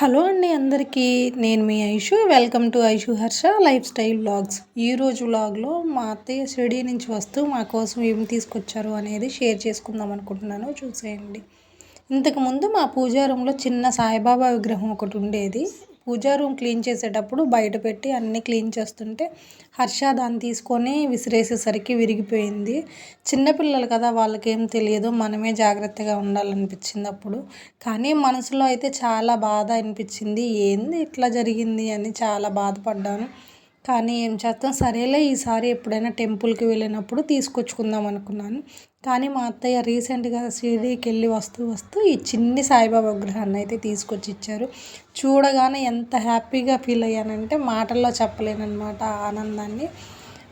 Hello అండి అందరికీ నేను మీ Aishu. Welcome to Aishu Harsha lifestyle vlogs. ఈరోజు వ్లాగ్లో మా అత్తయ్య షిరిడీ నుంచి వస్తూ మా కోసం ఏం తీసుకొచ్చారు అనేది షేర్ చేసుకుందాం అనుకుంటున్నాను. చూసేయండి. ఇంతకుముందు మా పూజారంలో చిన్న సాయిబాబా విగ్రహం ఒకటి ఉండేది. పూజా రూమ్ క్లీన్ చేసేటప్పుడు బయట పెట్టి అన్నీ క్లీన్ చేస్తుంటే హర్ష దాన్ని తీసుకొని విసిరేసేసరికి విరిగిపోయింది. చిన్నపిల్లలు కదా వాళ్ళకేం తెలియదు. మనమే జాగ్రత్తగా ఉండాలనిపించింది అప్పుడు. కానీ మనసులో అయితే చాలా బాధ అనిపించింది. ఏంది ఇట్లా జరిగింది అని చాలా బాధపడ్డాను. కానీ ఏం చేస్తాం సరేలే ఈసారి ఎప్పుడైనా టెంపుల్కి వెళ్ళినప్పుడు తీసుకొచ్చుకుందాం అనుకున్నాను. కానీ మా అత్తయ్య రీసెంట్గా షిరిడీకి వెళ్ళి వస్తూ వస్తూ ఈ చిన్ని సాయిబాబా విగ్రహాన్ని అయితే తీసుకొచ్చి ఇచ్చారు. చూడగానే ఎంత హ్యాపీగా ఫీల్ అయ్యానంటే మాటల్లో చెప్పలేనన్నమాట ఆనందాన్ని.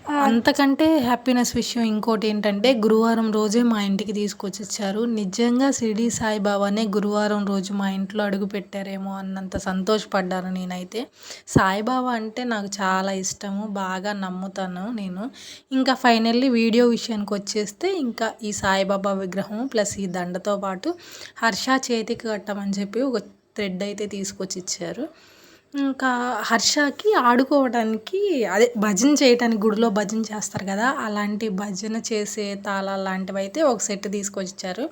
అంతకంటే హ్యాపీనెస్ విషయం ఇంకోటి ఏంటంటే గురువారం రోజే మా ఇంటికి తీసుకొచ్చి ఇచ్చారు నిజంగా షిరిడి సాయిబాబానే గురువారం రోజు మా ఇంట్లో అడుగు పెట్టారేమో అన్నంత సంతోషపడ్డాను నేనైతే. సాయిబాబా అంటే నాకు చాలా ఇష్టము బాగా నమ్ముతాను నేను. ఇంకా ఫైనల్లీ వీడియో విషయానికి వచ్చేస్తే ఇంకా ఈ సాయిబాబా విగ్రహం ప్లస్ ఈ దండతో పాటు హర్ష చేతికి కట్టమని చెప్పి ఒక థ్రెడ్ అయితే తీసుకొచ్చి ఇచ్చారు ఇంకా హర్షకి ఆడుకోవడానికి అదే భజన చేయటానికి గుడిలో భజన చేస్తారు కదా అలాంటి భజన చేసే తాళాలు లాంటివి అయితే ఒక సెట్ తీసుకొచ్చారు.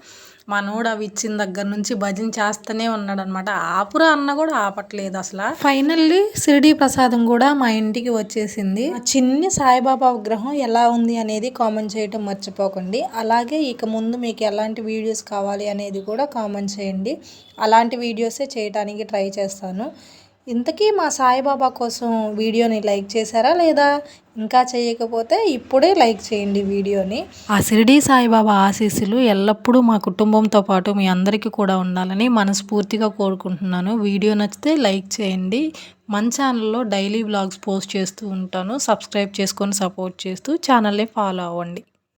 మనోడు అవి ఇచ్చిన దగ్గర నుంచి భజన చేస్తూనే ఉన్నాడు అనమాట ఆపురా అన్న కూడా ఆపట్లేదు అసలు. ఫైనల్లీ షిరిడి ప్రసాదం కూడా మా ఇంటికి వచ్చేసింది. చిన్ని సాయిబాబా విగ్రహం ఎలా ఉంది అనేది కామెంట్ చేయటం మర్చిపోకండి. అలాగే ఇక ముందు మీకు ఎలాంటి వీడియోస్ కావాలి అనేది కూడా కామెంట్ చేయండి. అలాంటి వీడియోసే చేయడానికి ట్రై చేస్తాను. ఇంతకీ మా సాయిబాబా కోసం వీడియోని లైక్ చేశారా లేదా? ఇంకా చేయకపోతే ఇప్పుడే లైక్ చేయండి వీడియోని. ఆ షిరిడి సాయిబాబా ఆశీస్సులు ఎల్లప్పుడూ మా కుటుంబంతో పాటు మీ అందరికీ కూడా ఉండాలని మనస్ఫూర్తిగా కోరుకుంటున్నాను. వీడియో నచ్చితే లైక్ చేయండి. మన ఛానల్లో డైలీ వ్లాగ్స్ పోస్ట్ చేస్తూ ఉంటాను. సబ్స్క్రైబ్ చేసుకొని సపోర్ట్ చేస్తూ ఛానల్ని ఫాలో అవ్వండి.